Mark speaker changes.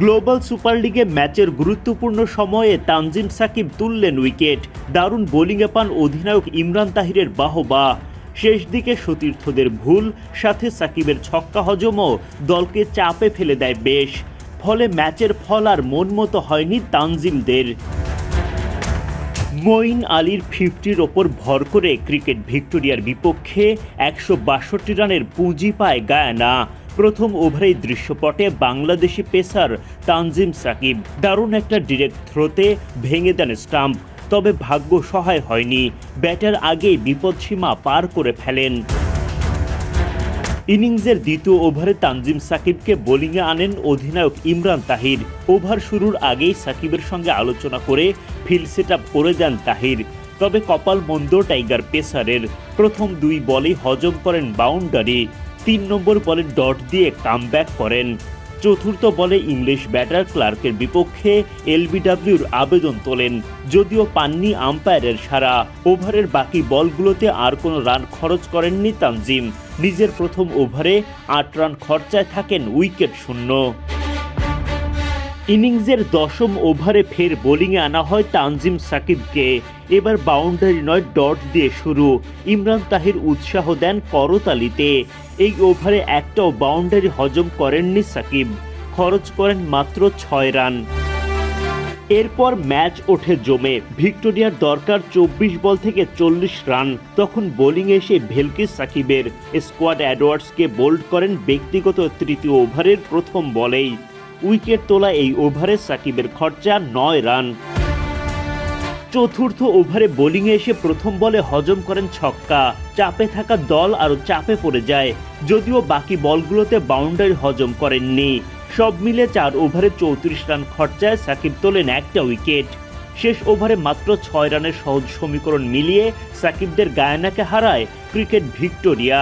Speaker 1: Global super লিগে ম্যাচের গুরুত্বপূর্ণ সময়ে তানজিম সাকিব তুললেন উইকেট। দারুণ বোলিংয়ে পান অধিনায়ক ইমরান তাহিরের বাহবা। শেষ দিকে সতীর্থদের ভুল, সাথে সাকিবের ছক্কা হজমও দলকে চাপে ফেলে দেয় বেশ। ফলে ম্যাচের ফল আর মন মতো হয়নি তানজিমদের। মঈন আলীর ফিফটির ওপর ভর করে ক্রিকেট ভিক্টোরিয়ার বিপক্ষে একশো বাষট্টি রানের পুঁজি পায় গায়ানা। প্রথম ওভারেই দৃশ্যপটে বাংলাদেশি পেসার তানজিম সাকিব দারুণ একটা ডিরেক্ট থ্রোতে ভেঙে দেন স্টাম্প, তবে ভাগ্য সহায় হয়নি। ব্যাটার আগেই বিপদসীমা পার করে ফেলেন। ইনিংসের দ্বিতীয় ওভারে তানজিম সাকিবকে বোলিংয়ে আনেন অধিনায়ক ইমরান তাহির। ওভার শুরুর আগেই সাকিবের সঙ্গে আলোচনা করে ফিল্ড সেট আপ করে দেন তাহির। তবে কপাল মন্দ টাইগার পেসারের। প্রথম দুই বলেই হজম করেন বাউন্ডারি। তিন নম্বর বলে ডট দিয়ে কামব্যাক করেন। চতুর্থ বলে ইংলিশ ব্যাটার ক্লার্কের বিপক্ষে এলবিডব্লিউর আবেদন তোলেন, যদিও পাননি আম্পায়ারের সারা। ওভারের বাকি বলগুলোতে আর কোনো রান খরচ করেননি তানজিম। নিজের প্রথম ওভারে আট রান খরচায় থাকেন উইকেট শূন্য। ইনিংসের দশম ওভারে ফের বোলিংয়ে আনা হয় তানজিম সাকিবকে। এবার বাউন্ডারি নয়, ডট দিয়ে শুরু। ইমরান তাহির উৎসাহ দেন করতালিতে এই ওভারে একটাও বাউন্ডারি হজম করেননি সাকিব। খরচ করেন মাত্র ছয় রান। এরপর ম্যাচ ওঠে জমে। ভিক্টোরিয়ার দরকার চব্বিশ বল থেকে চল্লিশ রান। তখন বোলিং এসে ভেলকি সাকিবের। স্কোয়াড অ্যাডওয়ার্ডসকে বোল্ড করেন ব্যক্তিগত তৃতীয় ওভারের প্রথম বলেই। উইকেট তোলা এই ওভারে সাকিবের খরচা নয় রান। চতুর্থ ওভারে বোলিংয়ে এসে প্রথম বলে হজম করেন ছক্কা। চাপে থাকা দল আরও চাপে পড়ে যায়, যদিও বাকি বলগুলোতে বাউন্ডারি হজম করেননি। সব মিলে চার ওভারে চৌত্রিশ রান খরচায় সাকিব তোলেন একটা উইকেট। শেষ ওভারে মাত্র ছয় রানের সহজ সমীকরণ মিলিয়ে সাকিবদের গায়ানাকে হারায় ক্রিকেট ভিক্টোরিয়া।